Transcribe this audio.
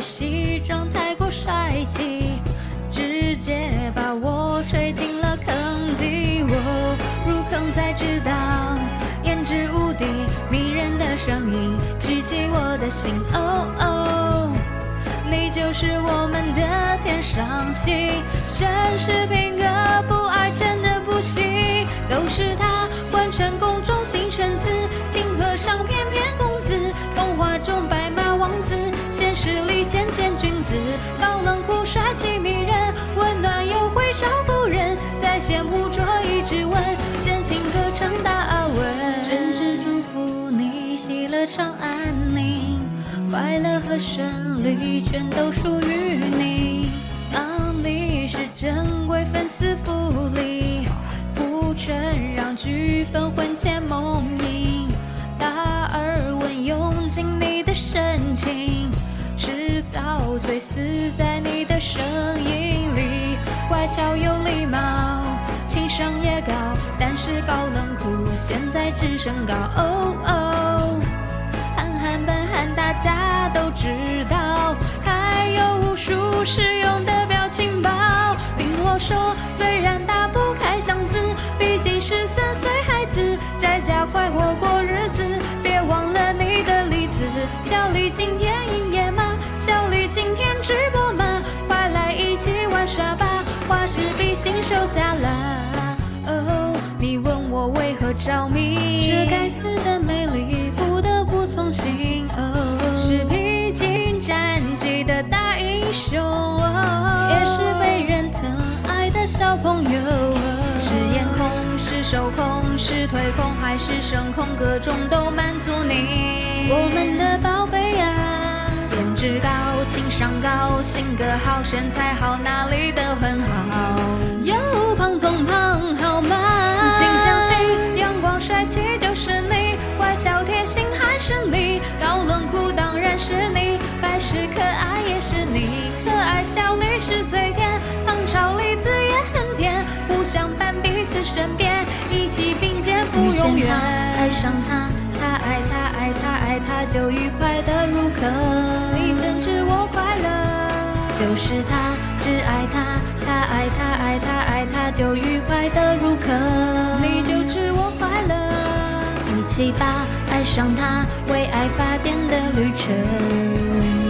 西装太过帅气，直接把我吹进了坑底。我入坑才知道，颜值无敌，迷人的声音狙击我的心。哦哦，你就是我们的天上星，绅士品格不爱真的不行，都是他换成宫中星辰子，金河上翩翩公子，动画中白，谦谦君子，高冷酷帅气迷人，温暖又会照顾人，在线捕捉一直问，献情歌唱大吻，真挚祝福你喜乐常安宁，快乐和胜利全都属于你。当你是珍贵粉丝福利，不承让剧粉魂牵迟早醉死在你的声音里。乖巧有礼貌，情商也高，但是高冷酷现在只剩高。哦哦，憨憨笨憨大家都知道，还有无数实用的表情包。听我说，虽然打不开箱子，毕竟是花式比心收下了。哦，你问我为何着迷？这该死的美丽不得不从心。哦，是披荆斩棘的大英雄，哦也是被人疼爱的小朋友。哦是眼控，是手控，是腿控，还是声控，各种都满足性格好，身材好，哪里都很好。有胖懂胖好吗？请相信，阳光帅气就是你，乖巧贴心还是你，高冷酷当然是你，百事可爱也是你，可爱小绿是最甜，胖超栗子也很甜，不相伴彼此身边，一起并肩赴永远。爱上他，他爱他爱他爱他就愉快的入坑。就是他，只爱他，他爱他爱他爱他就愉快的入坑。你就知我快乐，一起吧，爱上他，为爱发电的旅程。